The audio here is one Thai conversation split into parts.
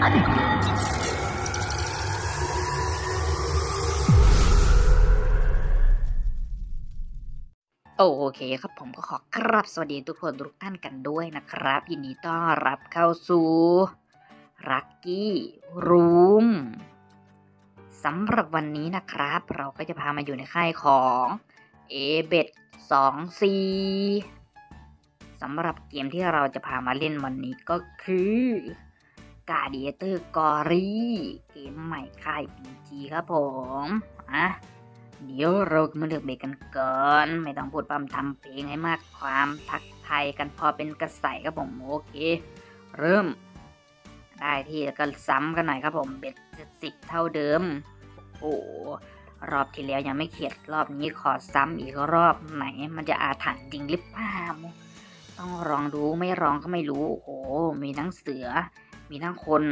โอเคครับผมก็ขอกราบสวัสดีทุกคนทุกท่านกันด้วยนะครับ ยินดีต้อนรับเข้าสู่รักกี้รูมสำหรับวันนี้นะครับ เราก็จะพามาอยู่ในค่ายของเอเบดสองซีสำหรับเกมที่เราจะพามาเล่นวันนี้ก็คือ กาเดียเตอร์กอรี่เกมใหม่ค่าย PG ครับผมอะเดี๋ยวเรามาเลือกเบรกกันก่อน ไม่ต้องพูดปั๊มทำเพลงให้มากความทักไทยกันพอเป็นกระใสครับผมโอเค เริ่ม ได้ที่แล้วก็ซ้ำกันหน่อยครับผมเบ็ดสิบเท่าเดิม โอ้รอบที่แล้วยังไม่เข็ดรอบนี้ขอซ้ำอีกรอบไหน มันจะอาถรรพ์จริงหรือเปล่าต้องลองดูไม่ลองก็ไม่รู้ โอ้โหมีทั้งเสือ มีทั้งคน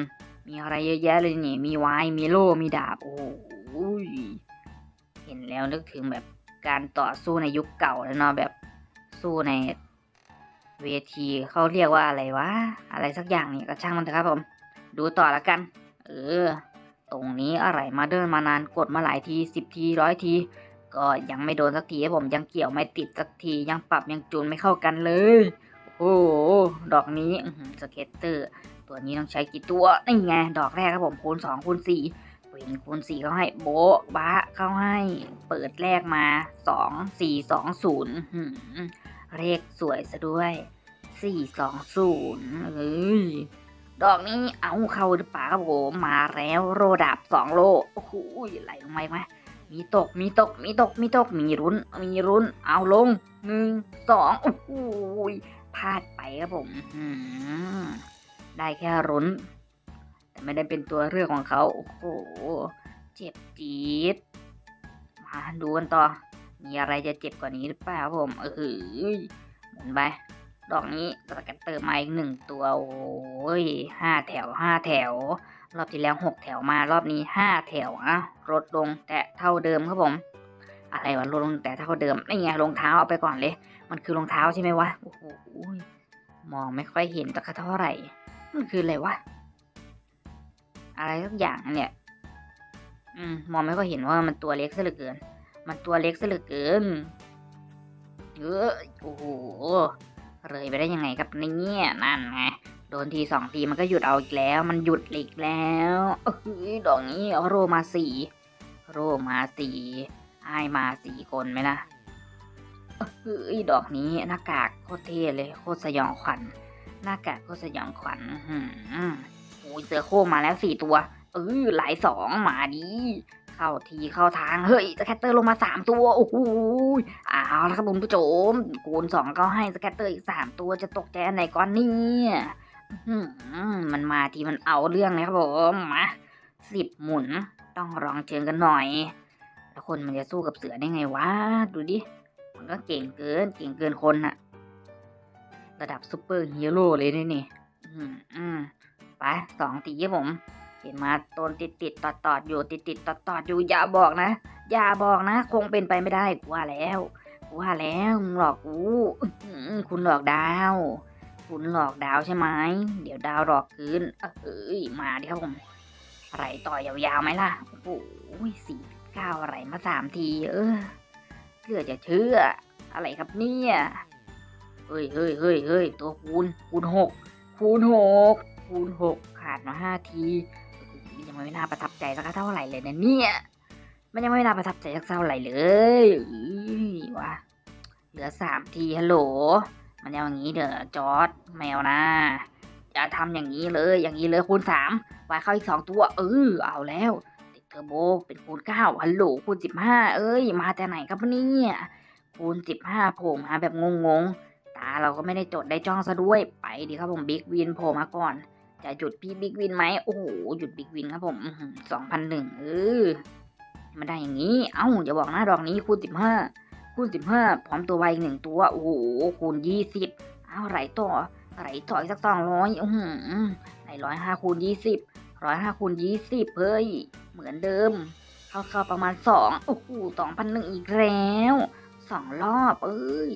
มีอะไรเยอะแยะเลยนี่ มีไวายมีโล่มีดาบ โอ้โหเห็นแล้วนึกถึงแบบการต่อสู้ในยุคเก่าแล้วเนาะแบบสู้ในเวทีเขาเรียกว่าอะไรวะ อะไรสักอย่างนี่ก็ช่างมันเถอะครับผม ดูต่อละกัน เออ ตรงนี้อะไรมาเดินมานานกดมาหลายทีสิบทีร้อยที ก็ยังไม่โดนสักทีครับผมยังเกี่ยวไม่ติดสักทียังปรับยังจูนไม่เข้ากันเลย โอ้โหดอกนี้สเก็ตเตอร์ ตัวนี้ต้องใช้กี่ตัวนี่ไงดอกแรกครับผมคูณสองคูณสี่เป็นคูณสี่เขาให้โบ๊ะบะเขาให้เปิดแรกมาสองสี่สองศูนย์เลขสวยซะด้วยสี่สองศูนย์เอ้ยดอกนี้เอาเข้าหรือเปล่าครับผมมาแล้วโรดับสองโลโอ้โหไหลลงไปไหมมีตกมีตกมีตกมีตกมีรุนมีรุนเอาลงหนึ่งสองโอ้โหพลาดไปครับผมอืม ได้แค่รุนแต่ไม่ได้เป็นตัวเลือกของเขา โอ้โห เจ็บจี๊ด มาดูกันต่อ มีอะไรจะเจ็บกว่านี้หรือเปล่าผม เออหมุนไป ดอกนี้สกัดเติมมาอีกหนึ่งตัว โอ้ยห้าแถวห้าแถว รอบที่แล้วหกแถวมารอบนี้ห้าแถวอะลดลงแต่เท่าเดิมครับผม อะไรวะลดลงแต่เท่าเดิมนี่ไงรองเท้าเอาไปก่อนเลย มันคือรองเท้าใช่ไหมวะ โอ้โหมองไม่ค่อยเห็นสักเท่าไหร่ มันคืออะไรวะ อะไรสักอย่างเนี่ยอืม มองไม่ก็เห็นว่ามันตัวเล็กซะเหลือเกิน มันตัวเล็กซะเหลือเกิน เออโอ้โห เลยไปได้ยังไงครับเนี่ยนั่นไง โดนทีสองทีมันก็หยุดเอาอีกแล้ว มันหยุดอีกแล้วเอ้ยดอกนี้โรมาสี่โรมาสี่ไอมาสี่คนไหมล่ะเอ้ยดอกนี้หน้ากากโคตรเท่เลย โคตรสยองขวัญ หน้ากากโคตรสยองขวัญหืมโอ้ยเสือโคร่งมาแล้วสี่ตัวเออหลายสองมาดีเข้าทีเข้าทาง เฮ้ยสแกตเตอร์ลงมาสามตัว โอ้โหอ้าวแล้วครับคุณผู้ชมคูณสองก็ให้สแกตเตอร์อีกสามตัวจะตกใจอันไหนก่อนเนี่ยอื้อหือมันมาทีมันเอาเรื่องนะครับผมมาสิบหมุนต้องลองเชิงกันหน่อย แล้วคนมันจะสู้กับเสือได้ไงวะ ดูดิ มันก็เก่งเกิน เก่งเกินคนอะ ระดับซูเปอร์ฮีโร่เลยนี่นี่อืมไปสองตีครับผม เห็นมาตนติดติดตอดตอดอยู่ติดติดตอดตอดอยู่อย่าบอกนะ อย่าบอกนะ คงเป็นไปไม่ได้กูว่าแล้วกูว่าแล้วหลอกอู้หือคุณหลอกดาว คุณหลอกดาวใช่ไหมเดี๋ยวดาวหลอกคืนเอ้ยมาดิครับผมอะไหลต่อยาวๆไหมล่ะโอ้โหสี่เก้าอะไหลมาสามที เออเกือจะเชื่อ อะไรครับเนี่ย เฮ้ยเฮ้ยเฮ้ยเฮ้ยตัวคูณคูณหกคูณหกคูณหกขาดมาห้าทียังไม่น่าประทับใจสักเท่าไหร่เลยนะเนี่ยมันยังไม่น่าประทับใจสักเท่าไหร่เลยอื้อวะเหลือสามทีฮัลโหล มันยังอย่างนี้เด้อจอร์ดแมวนะอย่าทำอย่างนี้เลยอย่างนี้เลยคูณสามวายเข้าอีกสองตัวเออเอาแล้วติดเทอร์โบเป็นคูณเก้าฮัลโหลคูณสิบห้าเอ้ยมาแต่ไหนครับเนี่ยคูณสิบห้าโผล่มาแบบงงๆ ตาเราก็ไม่ได้จดได้จ้องซะด้วย ไปดีครับผมบิ๊กวินโผล่มาก่อน จะหยุดพี่บิ๊กวินไหมโอ้โหหยุดบิ๊กวินครับผมสองพันหนึ่งเออมันได้อย่างนี้ เอ้าอย่าบอกนะดอกนี้คูณสิบห้าคูณสิบห้าพร้อมตัวไวอีกหนึ่งตัว โอ้โหคูณยี่สิบเอาไหลต่อไหลต่ออีกสักสองร้อยอือหือไหลร้อยห้าคูณยี่สิบร้อยห้าคูณยี่สิบเฮ้ยเหมือนเดิม เข้าเข้าประมาณสองโอ้โหสองพันหนึ่งอีกแล้วสองรอบ เอ้ย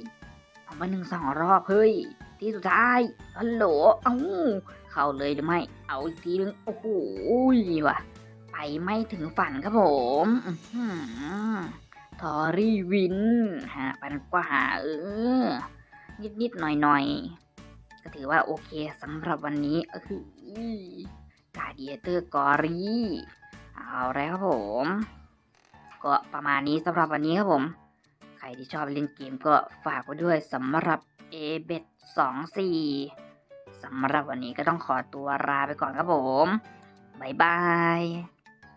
สองพันหนึ่งสองรอบเฮ้ย ที่สุดท้ายฮัลโหลเอ้าเข้าเลยหรือไม่ เอาอีกทีนึง โอ้โหว่ะ ไปไม่ถึงฝันครับผมอทอรี่วินหาปันกว่าเออ นิดนิดหน่อยหน่อยๆก็ถือว่าโอเคสำหรับวันนี้เออกาเดียเตอร์กอรี่ เอาแล้วครับผม ก็ประมาณนี้สำหรับวันนี้ครับผม ครที่ชอบเล่นเกมก็ฝากไว้ด้วยสำหรับ a b e t 2 4สำหรับวันนี้ก็ต้องขอตัวลาไปก่อนครับผม บ๊ายบาย